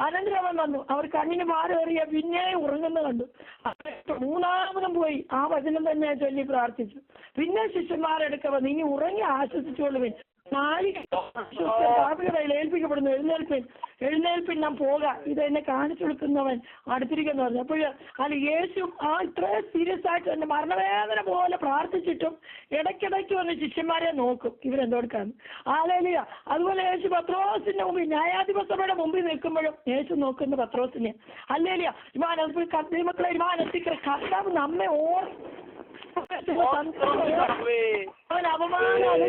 അനന്തരം അവൻ വന്നു. അവർ കണ്ണിന് മാറേറിയ പിന്നെ ഉറങ്ങുന്ന കണ്ടു. മൂന്നാമതും പോയി. ആ വചനം തന്നെ ചൊല്ലി പ്രാർത്ഥിച്ചു. പിന്നെ ശിഷ്യന്മാരെടുക്കവ നീ ഉറങ്ങി ആശ്വസിച്ചുകൊള്ളുവിൻ ഏൽപ്പിക്കപ്പെടുന്നു എഴുന്നേൽപ്പിൻ എഴുന്നേൽപ്പിൻ നാം പോക. ഇത് എന്നെ കാണിച്ചു കൊടുക്കുന്നവൻ അടുത്തിരിക്കുന്നു പറഞ്ഞു. അപ്പോൾ അല്ല യേശു ആ ഇത്രയും സീരിയസ് ആയിട്ട് എന്റെ മരണവേദന പോലെ പ്രാർത്ഥിച്ചിട്ടും ഇടയ്ക്കിടയ്ക്ക് വന്ന് ശിഷ്യന്മാരെ നോക്കും. ഇവരെന്തോടുക്കാന്ന് ആലേലിയ അതുപോലെ യേശു പത്രോസിന്റെ മുമ്പിൽ ന്യായാധിപസഭയുടെ മുമ്പിൽ നിൽക്കുമ്പോഴും യേശു നോക്കുന്ന പത്രോസിനെ. അല്ലേലിയ ഇമാന ദൈവത്തിലെ ഇമാനത്തിക്കൽ കർത്താവ് നമ്മെ ഓർ അവൻ അപമാനം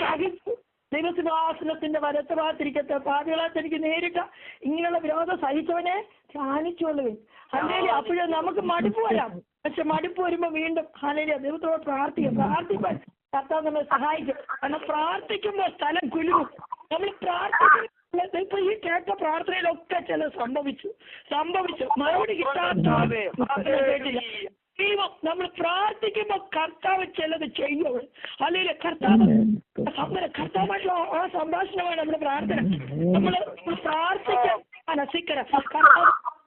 സഹിച്ചു ദൈവസിംഹാസനത്തിന്റെ വലത്ത് ഭാഗത്തിരിക്കട്ടെ പാപികളെ തനിക്ക് നേരിട്ട ഇങ്ങനെയുള്ള വിരോധം സഹിച്ചവനെ ധ്യാനിച്ചുകൊള്ളുവിൻ അല്ലെങ്കിൽ അപ്പോഴും നമുക്ക് മടുപ്പ് വരാം. പക്ഷെ മടുപ്പ് വരുമ്പോ വീണ്ടും ഹാലലിയ ദൈവത്തോട് പ്രാർത്ഥിക്കും. പ്രാർത്ഥിക്കാൻ കർത്താവ് നമ്മളെ സഹായിക്കും. കാരണം പ്രാർത്ഥിക്കുമ്പോൾ സ്ഥലം കുലുങ്ങും. നമ്മൾ പ്രാർത്ഥിക്കുന്ന ഇപ്പൊ ഈ കേട്ട പ്രാർത്ഥനയിലൊക്കെ ചില സംഭവിച്ചു. സംഭവിച്ചു. മറുപടി കിട്ടാത്ത ദൈവം നമ്മൾ പ്രാർത്ഥിക്കുമ്പോൾ കർത്താവ് ചിലത് ചെയ്യും അല്ലെങ്കിൽ കർത്താവ് അങ്ങനെ കർത്താവായിട്ടുള്ള ആ സംഭാഷണമാണ് നമ്മുടെ പ്രാർത്ഥന. നമ്മൾ പ്രാർത്ഥിക്കാൻ മനസ്സിക്കര കർത്താവ്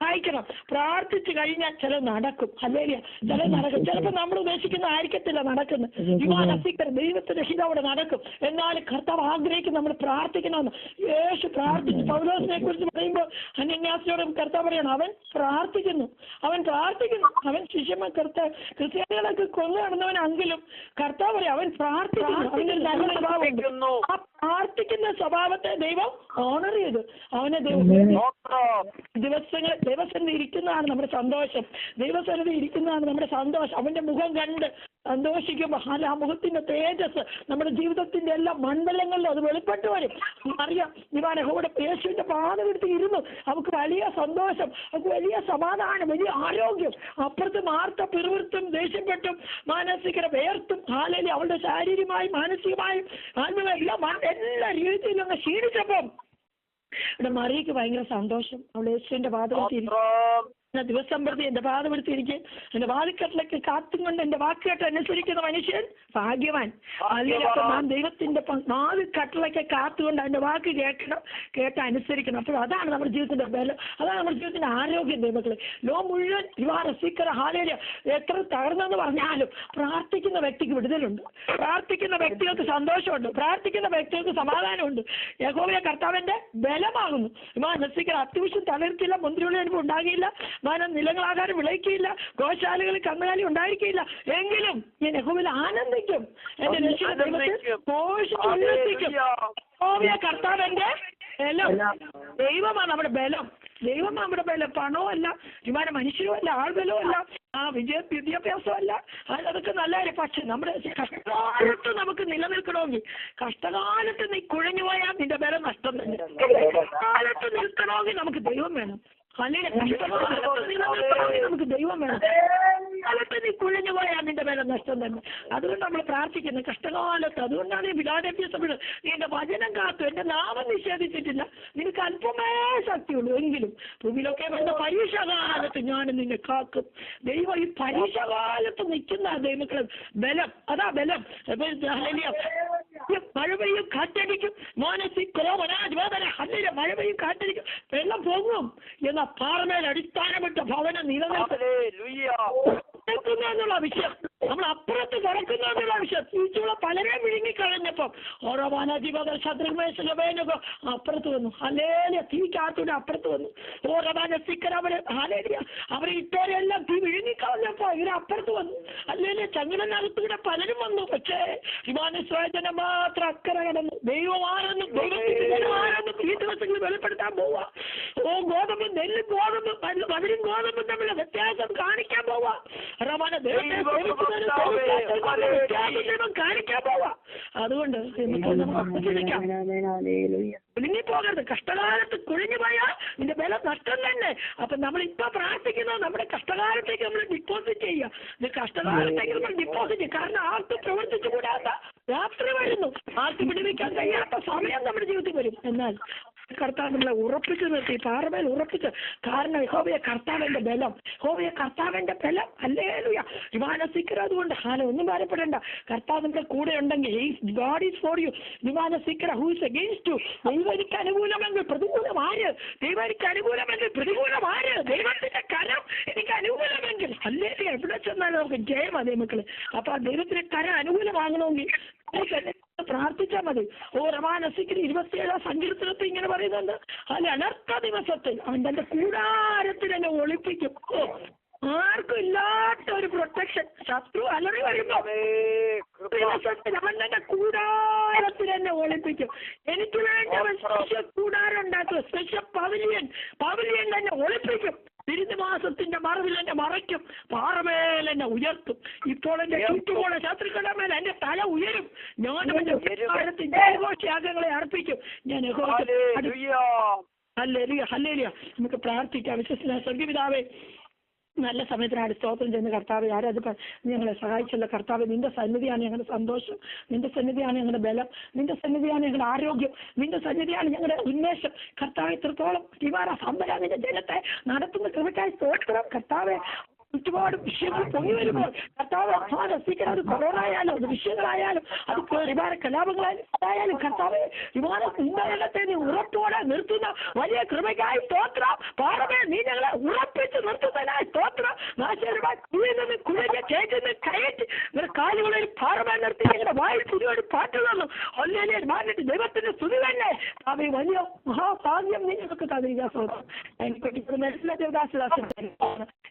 സഹായിക്കണം. പ്രാർത്ഥിച്ചു കഴിഞ്ഞാൽ ചില നടക്കും. അല്ലേലിയ ചില നടക്കും. ചിലപ്പോൾ നമ്മൾ ഉദ്ദേശിക്കുന്ന ആയിരിക്കത്തില്ല നടക്കുന്നത് വിമാനസിക്കർ ദൈവത്തിന്റെ ഹിത അവിടെ നടക്കും. എന്നാൽ കർത്താവ് ആഗ്രഹിക്കും നമ്മൾ പ്രാർത്ഥിക്കണമെന്ന്. യേശു പ്രാർത്ഥിച്ചു പൗലോസിനെ കുറിച്ച് പറയുമ്പോൾ അന്യന്യാസിനോടും കർത്താവ് പറയണം അവൻ പ്രാർത്ഥിക്കുന്നു. അവൻ പ്രാർത്ഥിക്കുന്നു. അവൻ ശിഷ്യമ കർത്താവ് ക്രിസ്ത്യാനികളൊക്കെ കൊന്നു നടന്നവനെങ്കിലും കർത്താവ് പറയും അവൻ പ്രാർത്ഥിക്കുന്നു. പ്രാർത്ഥിക്കുന്ന സ്വഭാവത്തെ ദൈവം ഓണർ ചെയ്തു. അവനെ ദൈവം ദിവസങ്ങൾ ദൈവസന്നിധി ഇരിക്കുന്നതാണ് നമ്മുടെ സന്തോഷം. ദൈവസന്നിധി ഇരിക്കുന്നതാണ് നമ്മുടെ സന്തോഷം. അവന്റെ മുഖം കണ്ട് സന്തോഷിക്കുമ്പോൾ ആ മുഖത്തിന്റെ തേജസ് നമ്മുടെ ജീവിതത്തിന്റെ എല്ലാ മണ്ഡലങ്ങളിലും അത് വെളിപ്പെട്ട് വരും. അറിയാം ഇവാനെ കൂടെ യേശുവിന്റെ പാതമെടുത്ത് ഇരുന്നു. അവർക്ക് വലിയ സന്തോഷം അവർക്ക് വലിയ സമാധാനം വലിയ ആരോഗ്യം. അപ്പുറത്ത് മാർത്ത പിറുവിർത്തും ദേഷ്യപ്പെട്ടും മാനസിക വേർത്തും. ഹാലലി അവളുടെ ശാരീരികമായും മാനസികമായും ആത്മീയ എല്ലാം എല്ലാ രീതിയിലും അങ്ങ് ക്ഷീണിച്ചപ്പം. ഇവിടെ മറിയക്ക് ഭയങ്കര സന്തോഷം. അവൾ യേശുവിന്റെ പാതമെടുത്ത് എന്ന ദിവസം പ്രതി എന്റെ എനിക്ക് എന്റെ വാതിക്കട്ടിലേക്ക് കാത്തും കൊണ്ട് എന്റെ വാക്കുകേട്ട് അനുസരിക്കുന്ന മനുഷ്യൻ ഭാഗ്യവാൻ. അല്ലെങ്കിൽ നാം ദൈവത്തിന്റെ വാതിക്കട്ടിലേക്ക് കാത്തുകൊണ്ട് അതിന്റെ വാക്ക് കേൾക്കണം കേട്ട് അനുസരിക്കണം. അപ്പോൾ അതാണ് നമ്മുടെ ജീവിതത്തിന്റെ ബലം. അതാണ് നമ്മുടെ ജീവിതത്തിന്റെ ആരോഗ്യം ദൈവങ്ങളെ ലോ മുഴുവൻ യുവാന സീക്കര ഹാലേര് എത്ര തകർന്നെന്ന് പറഞ്ഞാലും പ്രാർത്ഥിക്കുന്ന വ്യക്തിക്ക് വിടുതലുണ്ട്. പ്രാർത്ഥിക്കുന്ന വ്യക്തികൾക്ക് സന്തോഷമുണ്ട്. പ്രാർത്ഥിക്കുന്ന വ്യക്തികൾക്ക് സമാധാനമുണ്ട്. യഹോവയ കർത്താവിന്റെ ബലമാകുന്നു. ഇമാൻ സീക്കര അത്യാവശ്യം തളർത്തില്ല മുന്തിരിയുള്ള അനുഭവം ഉണ്ടാകില്ല മാനം നിലങ്ങളാകാരം വിളയിക്കില്ല ഗോശാലകളിൽ കന്നുകാലി ഉണ്ടായിരിക്കില്ല എങ്കിലും ഞാൻ യഹോവിൽ ആനന്ദിക്കും. എന്റെ ഘോഷിച്ചുല്ലസിക്കും യഹോവയ കർത്താവിന്റെ ബലം. ദൈവമാണ് നമ്മുടെ ബലം. ദൈവമാണ് നമ്മുടെ ബലം. പണവുമല്ല. വിമാന മനുഷ്യരുമല്ല. ആൾബലവുമല്ല ആ വിജയ വിദ്യാഭ്യാസമല്ല. അതൊക്കെ നല്ല കാര്യം. പക്ഷെ നമ്മുടെ കഷ്ടകാലത്ത് നമുക്ക് നിലനിൽക്കണമെങ്കിൽ കഷ്ടകാലത്ത് നീ കുഴഞ്ഞു പോയാൽ നിന്റെ ബലം നഷ്ടം തന്നെ. കഷ്ടകാലത്ത് നിൽക്കണമെങ്കിൽ നമുക്ക് ദൈവം വേണം. നമുക്ക് ദൈവം വേണം. കാലത്ത് നീ കുഴഞ്ഞു പോയാൽ നിന്റെ മേലെ നഷ്ടം തന്നെ. അതുകൊണ്ട് നമ്മൾ പ്രാർത്ഥിക്കുന്നത് കഷ്ടകാലത്ത് അതുകൊണ്ടാണ് ഈ വിലാടഭ്യസപ്പെട്ട് നീ എന്റെ വചനം കാത്തു എന്റെ നാമം നിഷേധിച്ചിട്ടില്ല. നിനക്ക് അല്പമേ ശക്തിയുള്ളൂ. എങ്കിലും ഭൂമിയിലൊക്കെ വരുന്ന പരീക്ഷാകാലത്ത് ഞാൻ നിന്നെ കാക്കും. ദൈവം ഈ പരീക്ഷാകാലത്ത് നിൽക്കുന്ന ദൈവക്കളെ ബലം അതാ ബലം. മഴ പെയ്യും കാറ്റടിക്കും മാനസികോ മനോജ് ഹല്ലേലൂയ. മഴ പെയ്യും കാറ്റടിക്കും. വെള്ളം പോകും എന്ന പാറമേൽ അടിസ്ഥാനപ്പെട്ട ഭവനം നിലനിർത്തുന്നു എന്നുള്ള വിഷയം. നമ്മൾ അപ്പുറത്ത് കിടക്കുന്ന വിഷയം തിരിച്ചുള്ള പലരെ വിഴുങ്ങിക്കളഞ്ഞപ്പം ഓരോ വാനാജീവത ശത്രുമേശലവേനൊക്കെ അപ്പുറത്ത് വന്നു. അലേലിയ തീ കാത്തൂടെ അപ്പുറത്ത് വന്നു. ഓരോ വാനസിക്കർ അവർ ഹാലേലിയ അവരെ ഇട്ടവരെല്ലാം തീ വിഴുങ്ങിക്കളഞ്ഞപ്പോ ഇവരെ അപ്പുറത്ത് വന്നു. അല്ലേലിയ ചങ്ങനകത്തൂടെ പലരും വന്നു. പക്ഷേ വിമാനസ്വജനം മാത്രം അക്കരെ കടന്നു ദൈവം ജനമാണെന്നും ഈ ദിവസങ്ങൾ വെളിപ്പെടുത്താൻ പോവാ. ഓ ഗോതമ്പ് നെല്ലും ഗോതമ്പ് മധുരും ഗോതമ്പും തമ്മിലുള്ള വ്യത്യാസം കാണിക്കാൻ പോവാ. റമാന ദൈവം അതുകൊണ്ട് കുലുങ്ങി പോകരുത് കഷ്ടകാലത്ത് കുഴിഞ്ഞു പോയാൽ നിന്റെ വില നഷ്ടം തന്നെ. അപ്പൊ നമ്മൾ ഇപ്പൊ പ്രാർത്ഥിക്കുന്നത് നമ്മുടെ കഷ്ടകാലത്തേക്ക് നമ്മൾ ഡിപ്പോസിറ്റ് ചെയ്യുക. ഇത് കഷ്ടകാലത്തേക്ക് നമ്മൾ ഡിപ്പോസിറ്റ് ചെയ്യും കാരണം ആർക്കും പ്രവർത്തിച്ചു കൂടാത്ത രാത്രി വരുന്നു. ആർക്കും പിടിവിക്കാൻ കഴിയാത്ത സമയം നമ്മുടെ ജീവിതത്തിൽ വരും. എന്നാൽ കർത്താവ് നമ്മളെ ഉറപ്പിച്ചു നിർത്തി. പാറമേൽ ഉറപ്പിച്ച് കാരണം ഹോബിയ കർത്താവിന്റെ ബലം ഹോബിയ കർത്താവിന്റെ ബലം. അല്ലേലുയ വിമാനസിക്കരത് കൊണ്ട് ഹാല ഒന്നും ഭാരപ്പെടേണ്ട. കർത്താവ് നമ്മുടെ കൂടെ ഉണ്ടെങ്കിൽ ഗാഡ് ഈസ് ഫോർ യു വിമാനസിക്കര ഹൂസ് അഗെയിൻസ്റ്റ് യു ദൈവം എനിക്ക് അനുകൂലമെങ്കിൽ പ്രതികൂലം ആര് ദൈവരിക്ക് അനുകൂലമെങ്കിൽ പ്രതികൂലം ആര് ദൈവത്തിന്റെ കരം എനിക്ക് അനുകൂലമെങ്കിൽ. അല്ലേ എവിടെ ചെന്നാലും നമുക്ക് ജയം അതേ മക്കൾ അപ്പൊ ആ ദൈവത്തിന്റെ കരം അനുകൂലമാകണമെങ്കിൽ എന്നെ പ്രാർത്ഥിച്ചാൽ മതി. ഓ റമാനസിക്കുന്ന ഇരുപത്തിയേഴാം സങ്കീർത്തനത്തിൽ ഇങ്ങനെ പറയുന്നുണ്ട്. അല്ല അനർത്ഥ ദിവസത്തിൽ അവൻ തന്റെ കൂടാരത്തിൽ എന്നെ ഒളിപ്പിക്കും. ഓ ആർക്കും ഇല്ലാത്ത ഒരു പ്രൊട്ടക്ഷൻ ശത്രു അലറി വരുമ്പോ ദിവസത്തിൽ അവൻ തന്റെ കൂടാരത്തിൽ എന്നെ ഒളിപ്പിക്കും. എനിക്ക് വേണ്ടി അവൻ സ്പെഷ്യൽ കൂടാരം ഉണ്ടാക്കും സ്പെഷ്യൽ പവലിയൻ പവലിയൻ തന്നെ ഒളിപ്പിക്കും. തിരുനിവാസത്തിന്റെ മറവിൽ എന്നെ മറയ്ക്കും പാറമേൽ എന്നെ ഉയർത്തും. ഇപ്പോൾ എന്റെ ചുറ്റുമുള്ള ശത്രുക്കളുടെ മേൽ എന്റെ തല ഉയരും. ഞാൻ ജയഘോഷയാഗങ്ങളെ അർപ്പിക്കും. ഞാൻ ഹല്ലേലിയ. ഹല്ലേലൂയ നമുക്ക് പ്രാർത്ഥിക്കാം. വിശ്വസിക്കുന്ന സ്വർഗപിതാവേ നല്ല സമയത്തിനാണ് സ്തോത്രം ചെയ്യുന്ന കർത്താവ് ആരത് ഞങ്ങളെ സഹായിച്ചുള്ള കർത്താവ്. നിന്റെ സന്നിധിയാണ് ഞങ്ങളുടെ സന്തോഷം. നിന്റെ സന്നിധിയാണ് ഞങ്ങളുടെ ബലം. നിന്റെ സന്നിധിയാണ് ഞങ്ങളുടെ ആരോഗ്യം. നിന്റെ സന്നിധിയാണ് ഞങ്ങളുടെ ഉന്മേഷം. കർത്താവ് എത്രത്തോളം തിവാര സമ്പര നിന്റെ ജനത്തെ നടത്തുന്ന കൃപക്കായി സ്തോത്രം. കർത്താവെ ഒരുപാട് വിഷയങ്ങൾ പൊങ്ങി വരുമ്പോൾ കർത്താവ് അധ്വാനസിക്കണം അത് കൊറോണ ആയാലും അത് വിഷയങ്ങളായാലും അത് വിമാന കലാപങ്ങളായാലും കർത്താവ് വിമാന കുംഭകലത്തെ നീ ഉറപ്പോടെ നിർത്തുന്ന വലിയ കൃപയ്ക്കായി സ്തോത്രം. പാറമേ നീ ഞങ്ങളെ ഉറപ്പിച്ച് നിർത്തുന്നതിനായി സ്തോത്രം. നാശകരമായി കുഴിയിൽ നിന്ന് കുഴിഞ്ഞ് നിന്ന് കയറ്റി നിങ്ങളുടെ കാലുകളിൽ പാറമേ നിർത്തി ഞങ്ങളുടെ വായിൽ പുതിയൊരു പാട്ട് തന്നു. ഒല്ലേ മാറിയിട്ട് ദൈവത്തിന്റെ സ്തുതി തന്നെ. അവ വലിയ മഹാഭാഗ്യം നീ ഞങ്ങൾക്ക് തന്നിരിക്കാൻ സ്തോത്രം. എനിക്ക് മനസ്സിലാക്കിയ ദേവദാസദാസൻ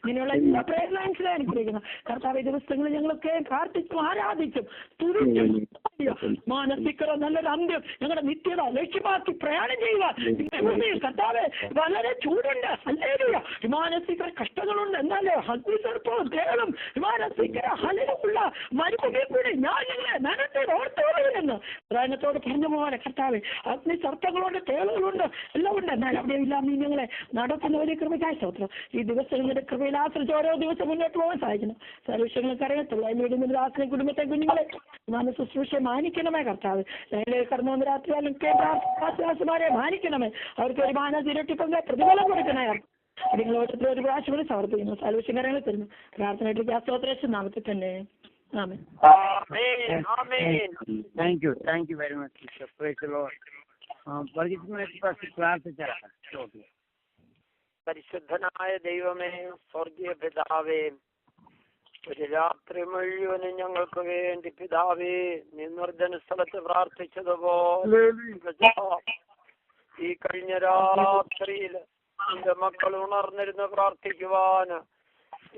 ഇങ്ങനെയുള്ള എല്ലാ പ്രേരണ അനുഗ്രഹിക്കുന്നു. കർത്താവ് ഈ ദിവസങ്ങളിൽ ഞങ്ങളൊക്കെ പ്രാർത്ഥിച്ചും ആരാധിച്ചും തുരിച്ചും മാനസികര നല്ലൊരു അന്ത്യം ഞങ്ങളുടെ നിത്യത ലക്ഷ്യമാക്കി പ്രയാണം ചെയ്യുക കർത്താവ് വളരെ ചൂടുണ്ട്. അല്ലേലൂയ മാനസിക കഷ്ടങ്ങളുണ്ട്. എന്നാലേ അഗ്നിസർപ്പവും കേരളം മാനസിക ഹലമുള്ള മരുഭൂമിയിൽ കൂടി ഞാൻ ഞങ്ങളെ നനത്തെ ഓർത്തോളുമെന്ന് പ്രയാണത്തോട് പറഞ്ഞ പോലെ കർത്താവ് അഗ്നി സർത്തകളുണ്ട് തേളുകളുണ്ട് എല്ലാം ഉണ്ട്. എന്നാൽ അവിടെ ഇല്ല നീ ഞങ്ങളെ നടത്തുന്ന വലിയ കൃപയ്ക്കായ സ്തോത്രം. ഈ ദിവസങ്ങളുടെ കൃപയിൽ ആശ്രയിച്ച് ഓരോ ദിവസം മുന്നോട്ട് പോകാൻ സാധിക്കുന്നു. സർവീഷങ്ങൾക്ക് അറിയത്തുള്ളൂ. അതിനുവേണ്ടി ദാസിനെ കുടുംബത്തെ കുഞ്ഞുങ്ങളെ വിമാന ശുശ്രൂഷ മാനിക്കണമേ കർത്താവ്. ലൈനിൽ കടന്നു വന്ന് രാത്രിയാലും കേന്ദ്രവാസിമാരെ മാനിക്കണമേ. അവർക്ക് ഒരു മാന തിരട്ടിപ്പങ്ക് പ്രതിഫലം കൊടുക്കണേ നിങ്ങൾ ഓരോരുത്തരും ഒരു പ്രാവശ്യം കൂടി സമർപ്പിക്കുന്നു. കാര്യങ്ങൾ തരുന്നു. ഗ്യാസ് നാമത്തിൽ തന്നെ. ആമേ Amen. Amen. Thank you. Thank you very much, sister. Praise the Lord. പ്രാർത്ഥിച്ചാൽ പരിശുദ്ധനായ ദൈവമേ സ്വർഗീയ പിതാവേ ഒരു രാത്രി മുഴുവനും ഞങ്ങൾക്ക് വേണ്ടി പിതാവേ നീ നിർജന സ്ഥലത്ത് പ്രാർത്ഥിച്ചതുപോലെ ഈ കഴിഞ്ഞ രാത്രിയിൽ എന്റെ മക്കൾ ഉണർന്നിരുന്ന് പ്രാർത്ഥിക്കുവാൻ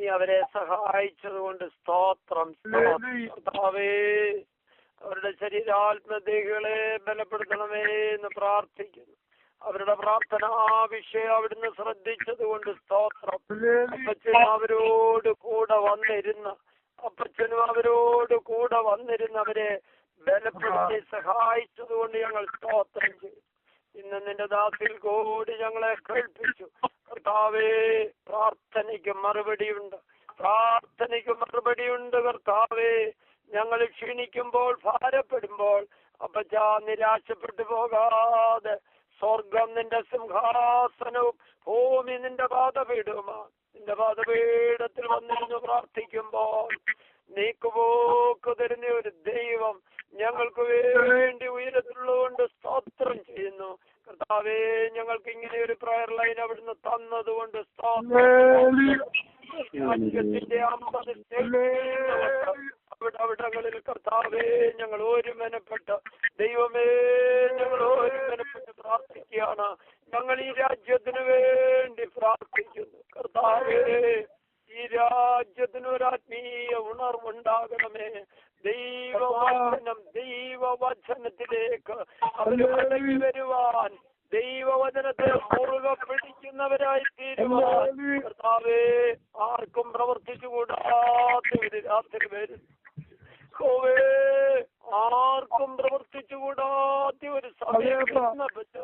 നീ അവരെ സഹായിച്ചത് കൊണ്ട് സ്തോത്രം. കർത്താവേ അവരുടെ ശരീരാത്മദേഹികളെ ബലപ്പെടുത്തണമേ എന്ന് പ്രാർത്ഥിക്കുന്നു. അവരുടെ പ്രാർത്ഥന ആ വിഷയം അവിടുന്ന് ശ്രദ്ധിച്ചത് കൊണ്ട് സ്തോത്രം അപ്പച്ചൻ അവരോട് കൂടെ വന്നിരുന്ന അപ്പച്ചനും അവരോട് കൂടെ വന്നിരുന്നവരെ ബലപ്പെടുത്തി സഹായിച്ചത് കൊണ്ട് ഞങ്ങൾ സ്തോത്രം ചെയ്തു. ഇന്ന് നിന്റെ ദാസിൽ കൂടി ഞങ്ങളെ കേൾപ്പിച്ചു. കർത്താവേ പ്രാർത്ഥനയ്ക്ക് മറുപടിയുണ്ട്. പ്രാർത്ഥനയ്ക്ക് മറുപടിയുണ്ട് കർത്താവേ. ഞങ്ങൾ ക്ഷീണിക്കുമ്പോൾ ഭാരപ്പെടുമ്പോൾ അപ്പച്ച നിരാശപ്പെട്ടു പോകാതെ സ്വർഗം നിന്റെ സിംഹാസനവും ഭൂമി നിന്റെ പാതപീഠവുമാണ് നിന്റെ പാതപീഠത്തിൽ വന്നിരുന്നു പ്രാർത്ഥിക്കുമ്പോൾ നീക്കുപോക്ക് തരുന്ന ഒരു ദൈവം. ഞങ്ങൾക്ക് വേണ്ടി ഉയരത്തിലുള്ളതുകൊണ്ട് സ്തോത്രം ചെയ്യുന്നു. കർത്താവേ ഞങ്ങൾക്ക് ഇങ്ങനെ ഒരു പ്രയർ ലൈൻ അവിടുന്ന് തന്നതുകൊണ്ട് സ്തോത്രം രാജ്യത്തിന്റെ അമ്പത് അവിടെ അവിടങ്ങളിൽ കർത്താവേ ഞങ്ങൾ ഒരു മെനപ്പെട്ട ദൈവമേ ഞങ്ങൾ ഒരു മെനപ്പെട്ട് പ്രാർത്ഥിക്കുകയാണ്. ഞങ്ങൾ ഈ രാജ്യത്തിന് വേണ്ടി പ്രാർത്ഥിക്കുന്നു. കർത്താവേ ഈ രാജ്യത്തിന് ഒരു ആത്മീയ ഉണർവുണ്ടാകണമേ. ദൈവവചനം ദൈവവചനത്തിലേക്ക് അവരുടെ വരുവാൻ. ദൈവവചനത്തെ മുറുകെ പിടിക്കുന്നവരായി തീരുവാൻ. കർത്താവേ ആർക്കും പ്രവർത്തിച്ചുകൂടാത്ത ഒരു രാത്രി വരും. യഹോവേ, ആർക്കും പ്രവർത്തിച്ചുകൂടാത്ത ഒരു സമയം നഷ്ടപ്പെട്ടു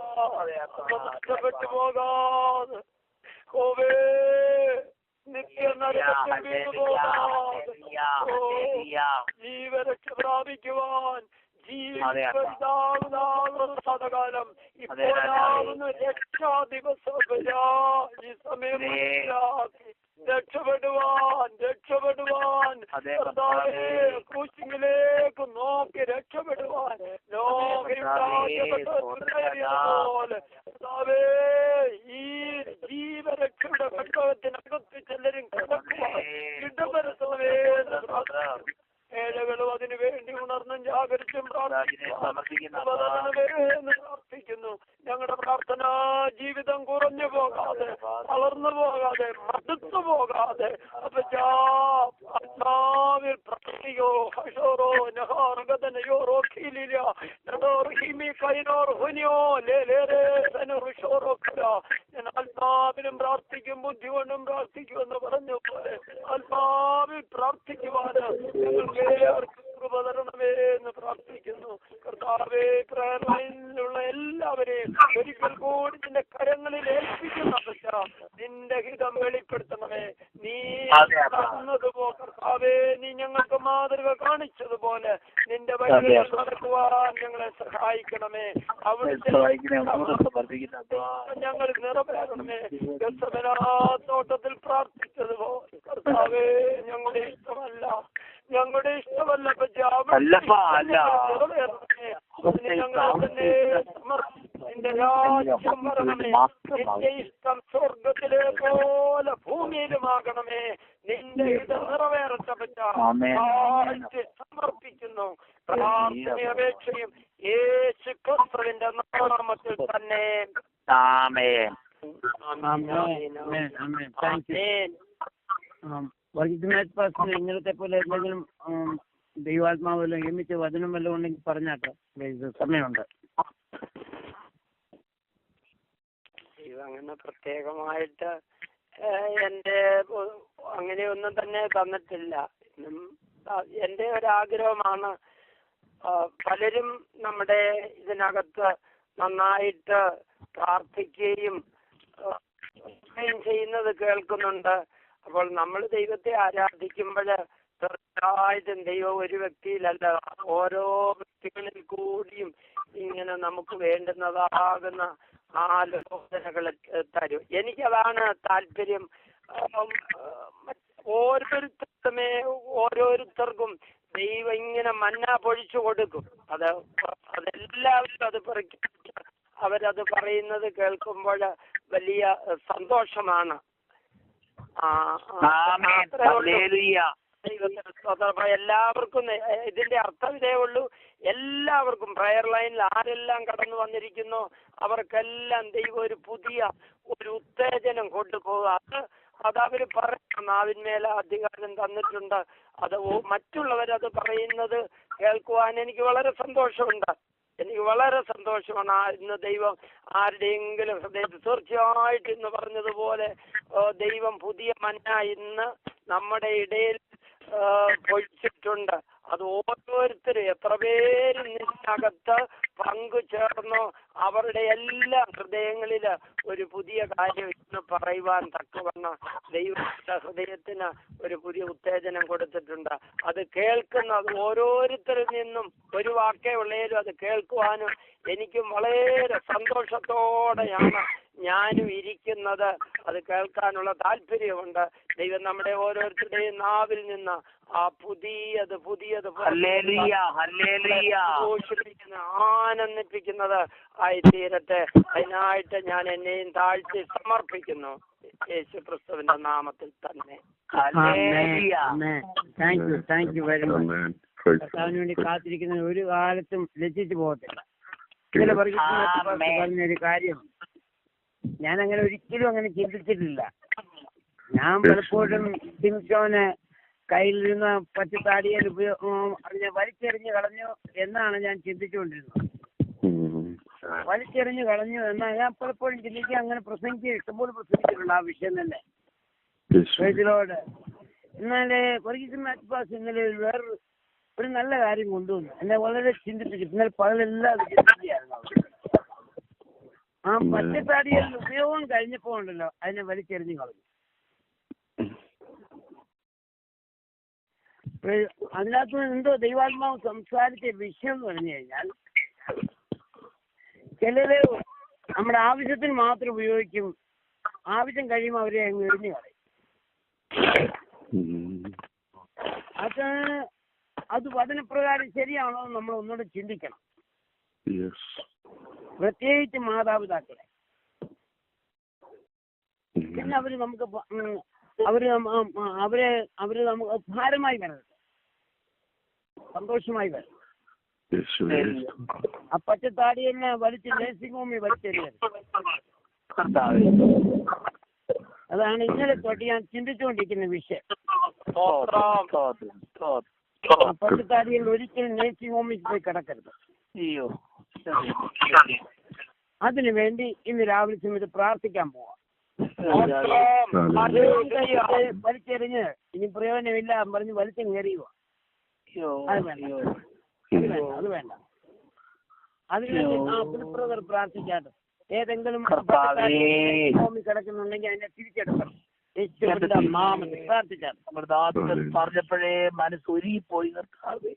പോകാതെ. യഹോവേ, ജീവരക്ഷ പ്രാപിക്കുവാൻ സദകാലം ഇപ്പോഴാകുന്ന രക്ഷാ ദിവസം. ഈ സമയം രക്ഷപ്പെടുവാൻ രക്ഷപ്പെടുവാൻ. ക്രൂശിങ്ങിലേക്ക് നോക്കി രക്ഷപ്പെടുവാൻ. ലോകയുണ്ടാക്കപ്പെട്ട പോലെ നിന്റെ കട്ടകത്തിനകത്ത് ചിലരും കിടക്കുവാൻ പ്രാർത്ഥിക്കുന്നു. ഏഴകളും അതിനു വേണ്ടി ഉണർന്നും ജാഗരിച്ചും പ്രാർത്ഥിക്കുന്നു ഞങ്ങളുടെ പ്രാർത്ഥന ജീവിതം കുറഞ്ഞു പോകാതെ വളർന്നു പോകാതെ മടുത്തു പോകാതെ. ആത്മാവിൽ പ്രാർത്ഥിക്കോ. ഹഷോറോ നഹാർഗതനയോ റോഖിലില്ല നടോർ ഹിമി കൈനോർ ഹുനിയോ ലേലേരേ ഷോറോ ഞാൻ ആത്മാവിലും പ്രാർത്ഥിക്കും ബുദ്ധി കൊണ്ടും പ്രാർത്ഥിക്കുമെന്ന് പറഞ്ഞു. പോലെ ആത്മാവിൽ പ്രാർത്ഥിക്കുവാനും ഞങ്ങൾക്ക് ഏവർക്കും കൃപ തരണമേ എന്ന് പ്രാർത്ഥിക്കുന്നു. കർത്താവേ പ്രേരണയിലുള്ള എല്ലാവരെയും ഒരിക്കൽ കൂടി നിന്റെ കരങ്ങളിൽ ഏൽപ്പിക്കുന്ന പറ്റ നിന്റെ ഹിതം വെളിപ്പെടുത്തണമേ. നീ നടന്നതുപോ കർത്താവേ നീ ഞങ്ങൾക്ക് മാതൃക കാണിച്ചതുപോലെ നിന്റെ വഴികളിൽ നടക്കുവാൻ ഞങ്ങളെ സഹായിക്കണമേ. അവിടുത്തെ ഞങ്ങൾ നിറവേറണമേ. തോട്ടത്തിൽ പ്രാർത്ഥിച്ചതുപോലെ കർത്താവേ ഞങ്ങളുടെ ഇഷ്ടമല്ല. ഞങ്ങളുടെ ഇഷ്ടമല്ല അല്ലപ്പാ, അല്ല. നിന്റെ ഇഷ്ടം സ്വർഗത്തിലെ പോലെ ഭൂമിയിലുമാകണമേ നിന്റെ ഇഷ്ടം നിറവേറട്ടെ പറ്റ സമർപ്പിക്കുന്നു. പ്രാർത്ഥന അപേക്ഷയും യേശു ക്രിസ്തുവിന്റെ നാമത്തിൽ തന്നെ. ആമേൻ. ആമേൻ ആമേൻ താങ്ക് യു. വർഗീസ് പാസ്റ്റർ ഇന്നലത്തെ പോലെ എന്തെങ്കിലും ദൈവാത്മാവ് വല്ലതും നിയമിച്ച വചനം വല്ലതും ഉണ്ടെങ്കിൽ പറഞ്ഞാട്ടെ സമയമുണ്ട്. അങ്ങനെ പ്രത്യേകമായിട്ട് എന്റെ അങ്ങനെയൊന്നും തന്നെ തന്നിട്ടില്ല. എന്റെ ഒരാഗ്രഹമാണ് പലരും നമ്മുടെ ഇതിനകത്ത് നന്നായിട്ട് പ്രാർത്ഥിക്കുകയും ചെയ്യുന്നത് കേൾക്കുന്നുണ്ട്. അപ്പോൾ നമ്മൾ ദൈവത്തെ ആരാധിക്കുമ്പോൾ തീർച്ചയായിട്ടും ദൈവം ഒരു വ്യക്തിയിലല്ല. ഓരോ വ്യക്തികളിൽ കൂടിയും ഇങ്ങനെ നമുക്ക് വേണ്ടുന്നതാകുന്ന ആലോചനകൾ തരും. എനിക്കതാണ് താല്പര്യം. ഓരോരുത്തർക്കുമേ ഓരോരുത്തർക്കും ദൈവം ഇങ്ങനെ മന്ന പൊഴിച്ചു കൊടുക്കും. അത് അതെല്ലാവരും അത് പറ അവരത് പറയുന്നത് കേൾക്കുമ്പോൾ വലിയ സന്തോഷമാണ്. എല്ലാവർക്കും ഇതിന്റെ അർത്ഥം ഇതേ ഉള്ളൂ. എല്ലാവർക്കും പ്രയർ ലൈനിൽ ആരെല്ലാം കടന്നു വന്നിരിക്കുന്നു അവർക്കെല്ലാം ദൈവം ഒരു പുതിയ ഒരു ഉത്തേജനം കൊണ്ടുപോകുക അത് അത് അവർ പറയണം നാവിന്മേൽ അധികാരം തന്നിട്ടുണ്ട്. അത് മറ്റുള്ളവരത് പറയുന്നത് കേൾക്കുവാൻ എനിക്ക് വളരെ സന്തോഷമുണ്ട്. എനിക്ക് വളരെ സന്തോഷമാണ്. ആ ഇന്ന് ദൈവം ആരുടെയെങ്കിലും ഹൃദയത്തിൽ തീർച്ചയായിട്ടും ഇന്ന് പറഞ്ഞതുപോലെ ദൈവം പുതിയ മന്ന ഇന്ന് നമ്മുടെ ഇടയിൽ പൊഴിച്ചിട്ടുണ്ട്. അത് ഓരോരുത്തരും എത്ര പേര് നിന്നകത്ത് പങ്കു ചേർന്നോ അവരുടെ എല്ലാ ഹൃദയങ്ങളിൽ ഒരു പുതിയ കാര്യം ഇന്ന് പറയുവാൻ തക്കവണ്ണം ദൈവത്തിന്റെ ഹൃദയത്തിന് ഒരു പുതിയ ഉത്തേജനം കൊടുത്തിട്ടുണ്ട്. അത് കേൾക്കുന്ന ഓരോരുത്തരിൽ നിന്നും ഒരു വാക്കേ ഉള്ളേലും അത് കേൾക്കുവാനും എനിക്കും വളരെ സന്തോഷത്തോടെയാണ് ഞാനും ഇരിക്കുന്നത് അത് കേൾക്കാനുള്ള താല്പര്യമുണ്ട്. ദൈവം നമ്മുടെ ഓരോരുത്തരുടെയും നാവിൽ നിന്ന് ആ പുതിയത് പുതിയത് ഹല്ലേലൂയ ഹല്ലേലൂയ. ഘോഷിപ്പിക്കുന്ന ആനന്ദിപ്പിക്കുന്നത് ആയി തീരട്ടെ. അതിനായിട്ട് ഞാൻ എന്നെയും താഴ്ത്തി സമർപ്പിക്കുന്നു. യേശു ക്രിസ്തുവിന്റെ നാമത്തിൽ തന്നെ. Hallelujah. Thank you thank you very much Amen. കർത്താവിന് വേണ്ടി കാത്തിരിക്കുന്ന ഒരു കാലത്തും ലജ്ജിച്ചു പോകത്തില്ല. ആമേൻ. പറഞ്ഞൊരു കാര്യം. ഞാൻ അങ്ങനെ ഒരിക്കലും അങ്ങനെ ചിന്തിച്ചിട്ടില്ല. ഞാൻ പലപ്പോഴും സിംസോന് കയ്യിലിരുന്ന പച്ചത്താടിയിൽ ഉപയോഗം അതിനെ വലിച്ചെറിഞ്ഞു കളഞ്ഞു എന്നാണ് ഞാൻ ചിന്തിച്ചുകൊണ്ടിരുന്നത്. വലിച്ചെറിഞ്ഞു കളഞ്ഞു എന്നാ ഞാൻ പലപ്പോഴും ചിന്തിക്കുക അങ്ങനെ പ്രസംഗിച്ച് ഇഷ്ടംപോലെ പ്രസംഗിച്ചിട്ടുണ്ട് ആ വിഷയം തന്നെ. എന്നാലെ മാച്ച് പാസ് ഇന്നലെ വേറൊരു ഒരു നല്ല കാര്യം കൊണ്ടുവന്നു. എന്നെ വളരെ ചിന്തിപ്പിച്ചു. ഇന്നലെ പകലെല്ലാം. ആ പച്ചത്താടിയിൽ ഉപയോഗം കഴിഞ്ഞപ്പോ ഉണ്ടല്ലോ അതിനെ വലിച്ചെറിഞ്ഞു കളഞ്ഞു അതിനകത്ത് എന്തോ ദൈവാത്മാവ് സംസാരിച്ച വിഷയം എന്ന് പറഞ്ഞു കഴിഞ്ഞാൽ ചിലര് നമ്മുടെ ആവശ്യത്തിന് മാത്രം ഉപയോഗിക്കും ആവശ്യം കഴിയുമ്പോൾ അവരെ അങ്ങ് എറിഞ്ഞു കളയും. അത് അത് വചനപ്രകാരം ശരിയാണോ നമ്മൾ ഒന്നുകൂടെ ചിന്തിക്കണം. പ്രത്യേകിച്ച് മാതാപിതാക്കളെ. പിന്നെ അവർ നമുക്ക് അവർ അവരെ അവർ നമുക്ക് ഭാരമായി വരരുത് സന്തോഷമായി വരണം. ആ പച്ചത്താടി തന്നെ വലിച്ച് നേഴ്സിംഗ് ഹോമിൽ വലിച്ചെറിയരുത് അതാണ് ഇന്നലെ തൊട്ട് ഞാൻ ചിന്തിച്ചുകൊണ്ടിരിക്കുന്ന വിഷയം. പച്ചത്താടിയിൽ ഒരിക്കലും നേഴ്സിംഗ് ഹോമിൽ പോയി കിടക്കരുത്. അയ്യോ. അതിനു വേണ്ടി ഇന്ന് രാവിലെ സമയത്ത് പ്രാർത്ഥിക്കാൻ പോവാം. ഹല്ലേലൂയ. വലിച്ചെറിഞ്ഞ് ഇനി പ്രയോജനമില്ല പറഞ്ഞ് വലിച്ചു കയറിയോ അത് വേണ്ട. അയ്യോ. അത് വേണ്ട അത് വേണ്ട. അതിനുവേണ്ടി ആ പുൽപ്രവർ പ്രാർത്ഥിക്കാതെ ഏതെങ്കിലും ഭൂമി കിടക്കുന്നുണ്ടെങ്കിൽ അതിനെ തിരിച്ചെടുക്കണം. പറഞ്ഞപ്പോഴേ മനസ്സ് പോയി കർത്താവേ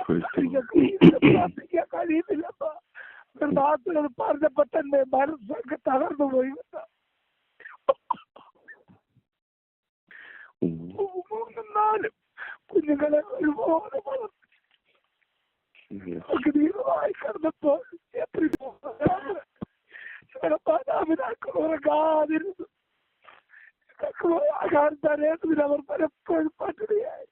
പ്രാർത്ഥിക്കാൻ കഴിയുന്നില്ലപ്പാ ദാസുകൾ പറഞ്ഞപ്പെട്ടെന്റെ മനസ്സൊക്കെ തകർന്നു പോയി. മൂന്നും നാലും കുഞ്ഞുങ്ങളെ ഒരുപോലെ വളർത്തി കിടന്നപ്പോൾ മാതാപിതാക്കൾ ഉറങ്ങാതിരുന്നു ആകാൻ തരേണ്ടതിന് അവർ പലപ്പോഴും പട്ടിണിയായി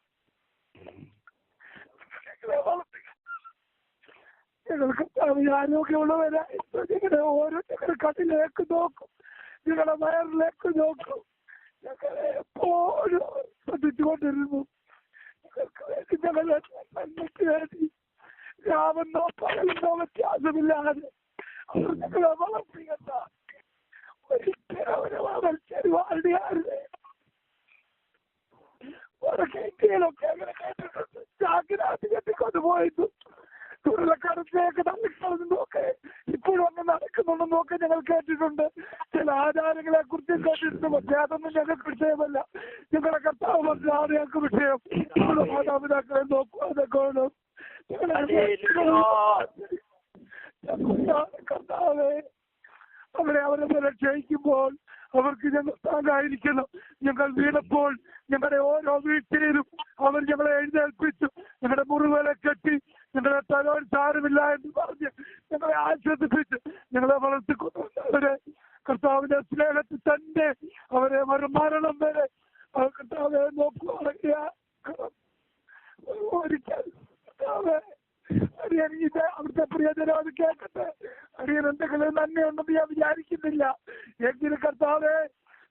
ഞങ്ങൾക്ക് കർത്താവ് ആരോഗ്യമുള്ളവരായി ഞങ്ങളുടെ ഓരോ ഞങ്ങളുടെ കണ്ണിലേക്ക് നോക്കും. ഞങ്ങളുടെ വയറിലേക്ക് നോക്കും. ഞങ്ങളെ എപ്പോഴും ശ്രദ്ധിച്ചുകൊണ്ടിരുന്നു. ഞങ്ങൾക്ക് വേണ്ടി ഞങ്ങളുടെ നന്മയ്ക്ക് വേണ്ടി രാമെന്നോ പകലെന്നോ വ്യത്യാസമില്ലാതെ അവർ ഞങ്ങളെ വളർത്തിയെന്ന ഒരിക്കലും അവരെ വളർച്ചരുവാരുടെ കേട്ടികളൊക്കെ അങ്ങനെ കേട്ടിട്ടുണ്ട്. ചാക്കിനകത്ത് കെട്ടിക്കൊണ്ട് പോയിരുന്നു ചുരുളക്കടത്തേക്ക് തള്ളിക്കളഞ്ഞു നോക്കെ ഇപ്പോഴും അങ്ങ് നടക്കുന്നുണ്ടെന്ന് നോക്കെ ഞങ്ങൾ കേട്ടിട്ടുണ്ട്. ചില ആചാരങ്ങളെ കുറിച്ച് കേട്ടിട്ടുണ്ട്. പക്ഷേ അതൊന്നും ഞങ്ങൾക്ക് വിഷയമല്ല. ഞങ്ങളുടെ കർത്താവ് പറഞ്ഞാണ് ഞങ്ങൾക്ക് വിഷയം. ഞങ്ങളുടെ മാതാപിതാക്കളെ നോക്കുവാതെ കാണും. കർത്താവേ അവരെ അവരെ ക്ഷയിക്കുമ്പോൾ അവർക്ക് ഞങ്ങൾ താങ്കായിരിക്കണം ഞങ്ങൾ വീണപ്പോൾ ഞങ്ങളുടെ ഓരോ വീഴ്ചയിലും അവർ ഞങ്ങളെ എഴുന്നേൽപ്പിച്ചു. ഞങ്ങളുടെ മുറിവുകളെ കെട്ടി. ഞങ്ങളെ തലോൻ സാരമില്ല എന്ന് പറഞ്ഞ് ഞങ്ങളെ ആശ്വസിപ്പിച്ച്. ഞങ്ങളെ വളർത്തിക്കൊണ്ടുവന്നവരെ കർത്താവിന്റെ സ്നേഹത്തിൽ തന്നെ അവരെ മരണം വരെ അവർ കർത്താവെ നോക്കുവാണെങ്കിൽ ഒരിക്കൽ കർത്താവേ അടിയൻ ഇത് അവിടുത്തെ പ്രിയജനം അത് കേൾക്കട്ടെ അടിയൻ എന്തെങ്കിലും നന്മയുണ്ടെന്ന് ഞാൻ വിചാരിക്കുന്നില്ല എങ്കിലും കർത്താവെ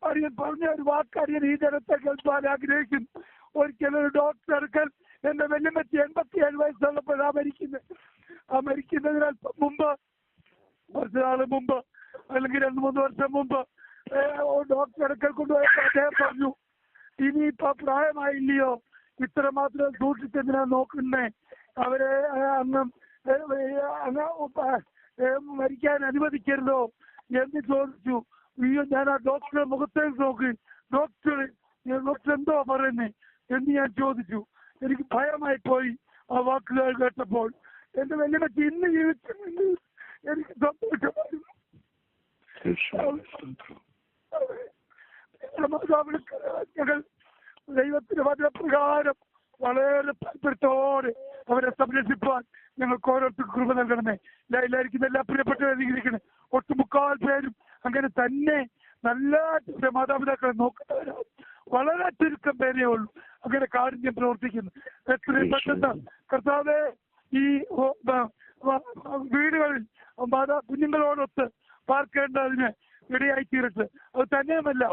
അടിയൻ പറഞ്ഞ ഒരു വാക്ക് അടിയൻ ഈ ജനത്തെ കേൾക്കാൻ ആഗ്രഹിക്കുന്നു ഒരിക്കലും ഒരു ഡോക്ടർ എടുക്കൽ എന്റെ വെല്ലുമ്പത്തി എൺപത്തി ഏഴ് വയസ്സുള്ളപ്പോഴാ മരിക്കുന്നത് ആ മരിക്കുന്നതിന് അല്പം മുമ്പ് കുറച്ച് നാൾ മുമ്പ് അല്ലെങ്കിൽ രണ്ട് മൂന്ന് വർഷം മുമ്പ് ഡോക്ടർ അടുക്കൽ കൊണ്ടുപോയപ്പോ അദ്ദേഹം പറഞ്ഞു ഇനിയിപ്പോ പ്രായമായില്ലയോ? ഇത്ര മാത്രം സൂക്ഷിച്ചെന്തിനാ നോക്കുന്നേ? അവരെ അന്ന് മരിക്കാൻ അനുവദിക്കരുതോ? എന്ന് ചോദിച്ചു. അയ്യോ ഞാൻ ആ ഡോക്ടറെ മുഖത്തേക്ക് നോക്കി. ഡോക്ടർ ഡോക്ടർ എന്തോ പറയുന്നേ? എന്ന് ഞാൻ ചോദിച്ചു. എനിക്ക് ഭയമായി പോയി ആ വാക്കുകൾ കേട്ടപ്പോൾ. എന്റെ വെല്ലുമച്ചി ഇന്ന് ജീവിച്ചിട്ടുണ്ട് എനിക്ക് സന്തോഷമായിരുന്നു ഞങ്ങൾ ദൈവത്തിന്റെ വചനപ്രകാരം വളരെ താല്പര്യത്തോടെ അവരെ സംരക്ഷിപ്പാൻ ഞങ്ങൾക്ക് ഓരോരുത്തർക്കും കൃപ നൽകണമേ. ലൈലായിരിക്കുന്ന എല്ലാ പ്രിയപ്പെട്ടവരെ ഒട്ടുമുക്കാൽ പേരും അങ്ങനെ തന്നെ നല്ല മാതാപിതാക്കളെ നോക്കുന്നവരാണ് വളരെ ചുരുക്കം പേരേ ഉള്ളൂ. അങ്ങനെ കാരുണ്യം പ്രവർത്തിക്കുന്നു. എത്രയും പെട്ടെന്ന് കർത്താവെ ഈ വീടുകളിൽ മാതാ കുഞ്ഞുങ്ങളോടൊത്ത് പാർക്കേണ്ടതിന് ഇടയായി തീരട്ടെ അത് തന്നെയുമല്ല.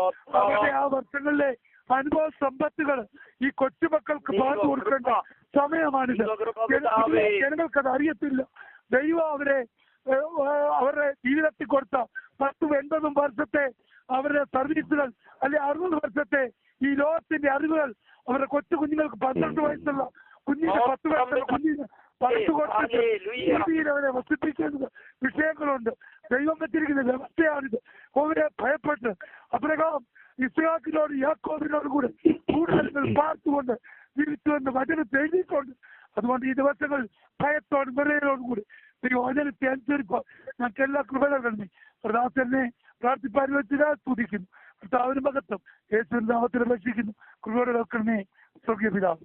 അവരുടെ ആ വർഷങ്ങളിലെ അനുഭവ സമ്പത്തുകൾ ഈ കൊച്ചുമക്കൾക്ക് പറഞ്ഞു കൊടുക്കേണ്ട സമയമാണിത്. ജനങ്ങൾക്ക് ജനങ്ങൾക്കത് അറിയത്തില്ല. ദൈവം അവരെ അവരുടെ ജീവിതത്തിൽ കൊടുത്ത പത്തും എൺപതും വർഷത്തെ അവരുടെ സർവീസുകൾ അല്ലെ അറുപത് വർഷത്തെ ഈ ലോകത്തിന്റെ അറിവുകൾ അവരുടെ കൊച്ചു കുഞ്ഞുങ്ങൾക്ക് പന്ത്രണ്ട് വയസ്സുള്ള കുഞ്ഞിന് പത്ത് വയസ്സുള്ള കുഞ്ഞിന് പത്ത് കൊടുത്തിട്ട് അവരെ വസിപ്പിക്കേണ്ടത് വിഷയങ്ങളുണ്ട്. ദൈവം വെച്ചിരിക്കുന്ന വ്യവസ്ഥയാണിത്. അവരെ ഭയപ്പെട്ട് അബ്രഹാം ഇസ്ഹാക്കിനോട് യാക്കോബിനോട് കൂടെ കൂടുതൽ പാർത്തുകൊണ്ട് ജീവിച്ചുവെന്ന് വചനത്തെ എഴുതിയിട്ടുണ്ട്. അതുകൊണ്ട് ഈ ദിവസങ്ങൾ ഭയത്തോടും വിറയലോടും കൂടി വചനത്തെ അനുസരിപ്പോൾ ഞങ്ങൾക്ക് എല്ലാ കൃപകളും പ്രദാസനെ പ്രാർത്ഥിപ്പാൻ വെച്ചാൽ സ്തുതിക്കുന്നു. കർത്താവിന് മകത്വം യേശുവിന്റെ നാമത്തിൽ അപേക്ഷിക്കുന്നു. കൃപയുടെ ലോക്കണമേ സ്വർഗീയ പിതാവ്.